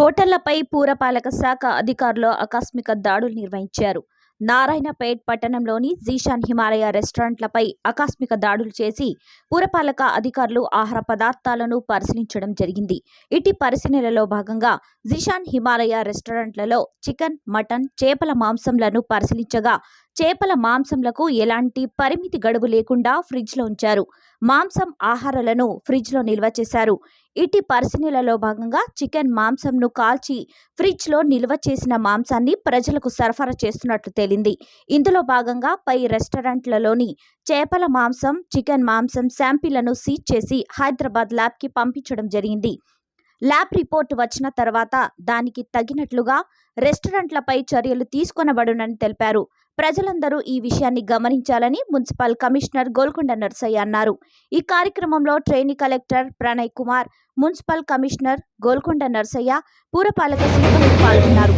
హోటళ్ళపై పురపాలక శాఖ అధికారులు ఆకస్మిక దాడులు నిర్వహించారు. నారాయణపేట్ పట్టణంలోని జీషాన్ హిమాలయ రెస్టారెంట్లపై ఆకస్మిక దాడులు చేసి పురపాలక అధికారులు ఆహార పదార్థాలను పరిశీలించడం జరిగింది. ఇటీ పరిశీలనలో భాగంగా జీషాన్ హిమాలయ రెస్టారెంట్లలో చికెన్ మటన్ చేపల మాంసంలను పరిశీలించగా చేపల మాంసంలకు ఎలాంటి పరిమితి గడువు లేకుండా ఫ్రిడ్జ్లో ఉంచారు. మాంసం ఆహారాలను ఫ్రిడ్జ్లో నిల్వ చేశారు. ఇటీ పరిశీలనలో భాగంగా చికెన్ మాంసంను కాల్చి ఫ్రిడ్జ్లో నిల్వ చేసిన మాంసాన్ని ప్రజలకు సరఫరా చేస్తున్నట్లు తేలింది. ఇందులో భాగంగా పై రెస్టారెంట్లలోని చేపల మాంసం చికెన్ మాంసం శాంపిళ్ళను సీజ్ చేసి హైదరాబాద్ ల్యాబ్కి పంపించడం జరిగింది. ల్యాబ్ రిపోర్ట్ వచ్చిన తర్వాత దానికి తగినట్లుగా రెస్టారెంట్లపై చర్యలు తీసుకొనబడునని తెలిపారు. ప్రజలందరూ ఈ విషయాన్ని గమనించాలని మున్సిపల్ కమిషనర్ గోల్కొండ నర్సయ్య అన్నారు. ఈ కార్యక్రమంలో trainee collector Pranay Kumar municipal commissioner Golconda Narsaiah పురపాలక సిబ్బంది పాల్గొన్నారు.